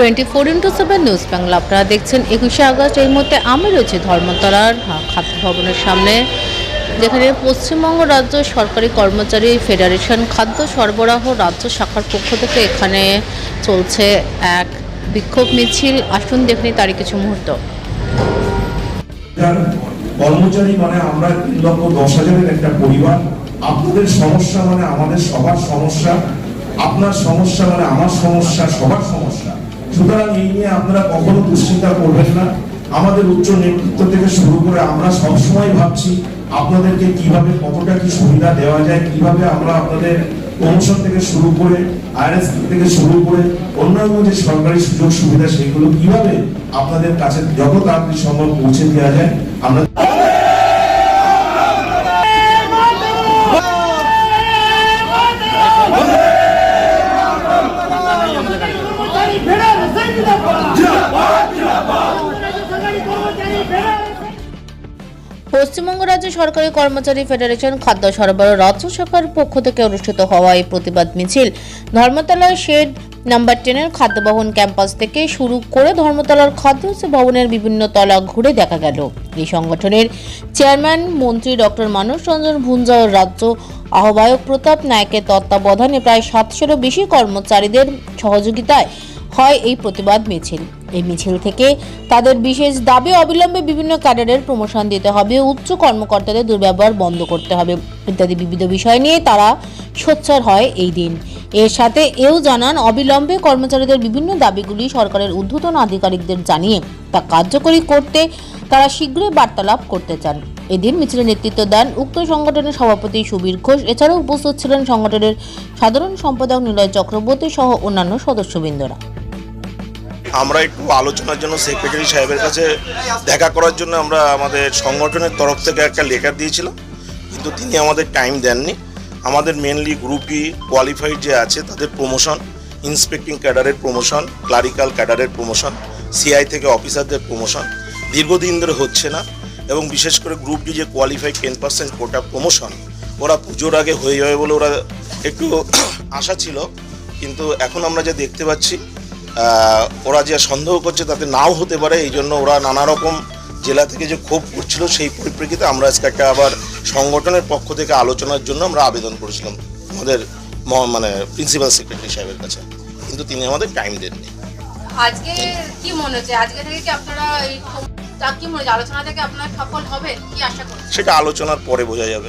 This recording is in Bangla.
Twenty four into seven news Bangla. আপনারা দেখছেন একুশে আগস্ট, এই মুহূর্তে আমি রয়েছি ধর্মতলার খাদ্য ভবনের সামনে। যেখানে পশ্চিমবঙ্গ রাজ্য সরকারি কর্মচারী ফেডারেশন খাদ্য সরবরাহ রাজ্য শাখার পক্ষ থেকে এখানে চলছে এক বিক্ষোভ মিছিল। আসুন দেখুন তারই কিছু মুহূর্ত। কর্মচারী মানে আমরা তিন লক্ষ দশ হাজারের একটা পরিবার। আপনাদের সমস্যা মানে আমাদের সবার সমস্যা। আপনার সমস্যা মানে আমার সমস্যা, সবার সমস্যা। সুতরাং এই নিয়ে আপনারা কখনো দুশ্চিন্তা করবেন না। আমাদের উচ্চ নেতৃত্ব থেকে শুরু করে আমরা সবসময় ভাবছি আপনাদেরকে কীভাবে, কতটা কি সুবিধা দেওয়া যায়, কীভাবে আমরা আপনাদের প্রমোশন থেকে শুরু করে আইএস থেকে শুরু করে, অন্যান্য যে সরকারি সুযোগ সুবিধা, সেগুলো কীভাবে আপনাদের কাছে যত তাড়াতাড়ি সম্ভব পৌঁছে দেওয়া যায়, আমরা কর্মচারী ফেডারেশন জিন্দাবাদ জিন্দাবাদ জিন্দাবাদ সরকারি কর্মচারী ফেডারেশন পশ্চিমবঙ্গ রাজ্য সরকারি কর্মচারী ফেডারেশন খাদ্য সরবরাহ রাজ্য শাখার পক্ষ থেকে অনুষ্ঠিত হওয়া এই প্রতিবাদ মিছিল ধর্মতলায় শেড নাম্বার টেনের খাদ্যবহন ক্যাম্পাস থেকে শুরু করে ধর্মতলার খাদ্য ভবনের বিভিন্ন তলা ঘুরে দেখা গেল। এই সংগঠনের চেয়ারম্যান মন্ত্রী ডক্টর মানস রঞ্জন ভুঞ্জা ও রাজ্য আহ্বায়ক প্রতাপ নায়কের তত্ত্বাবধানে প্রায় সাতশোরও বেশি কর্মচারীদের সহযোগিতায় হয় এই প্রতিবাদ মিছিল। এই মিছিল থেকে তাদের বিশেষ দাবি অবিলম্বে বিভিন্ন ক্যাডারের প্রমোশন দিতে হবে, উচ্চ কর্মকর্তাদের দুর্ব্যবহার বন্ধ করতে হবে ইত্যাদি বিবিধ বিষয় নিয়ে তারা সোচ্চার হয় এই দিন। এর সাথে এও জানান, অবিলম্বে কর্মচারীদের বিভিন্ন দাবিগুলি সরকারের ঊর্ধ্বতন আধিকারিকদের জানিয়ে তা কার্যকরী করতে তারা শীঘ্রই বার্তালাপ করতে চান। এদিন মিছিলের নেতৃত্ব দেন উক্ত সংগঠনের সভাপতি সুবীর ঘোষ। এছাড়াও উপস্থিত ছিলেন সংগঠনের সাধারণ সম্পাদক নিলয় চক্রবর্তী সহ অন্যান্য সদস্যবৃন্দরা। আমরা একটু আলোচনার জন্য সেক্রেটারি সাহেবের কাছে দেখা করার জন্য আমরা আমাদের সংগঠনের তরফ থেকে একটা লেটার দিয়েছিলাম। কিন্তু তিনি আমাদের টাইম দেননি। আমাদের মেনলি গ্রুপই কোয়ালিফাইড যে আছে, তাদের প্রমোশন ইন্সপেক্টিং ক্যাডারের প্রমোশন ক্লারিক্যাল ক্যাডারের প্রমোশন সিআই থেকে অফিসারদের প্রমোশন দীর্ঘদিন ধরে হচ্ছে না। এবং বিশেষ করে গ্রুপ ডি যে qualified ten percent quota promotion ওরা পুজোর আগে হয়ে যাবে বলে ওরা একটু আশা ছিল। কিন্তু এখন আমরা যা দেখতে পাচ্ছি ওরা যে সন্দেহ করছে তাতে নাও হতে পারে এই জন্য ওরা নানা রকম জেলা থেকে যে ক্ষোভ করছিল সেই পরিপ্রেক্ষিতে আমরা আজকে একটা আবার সংগঠনের পক্ষ থেকে আলোচনার জন্য আমরা আবেদন করেছিলাম আমাদের মানে প্রিন্সিপাল সেক্রেটারি সাহেবের কাছে। কিন্তু তিনি আমাদের টাইম দেননি। আজকে কি মনে হচ্ছে? আজকে থেকে কি আপনারা কি মনে হচ্ছে? আলোচনা থেকে আপনারা সফল হবেন কি আশা করছেন? সেটা আলোচনার পরে বোঝা যাবে।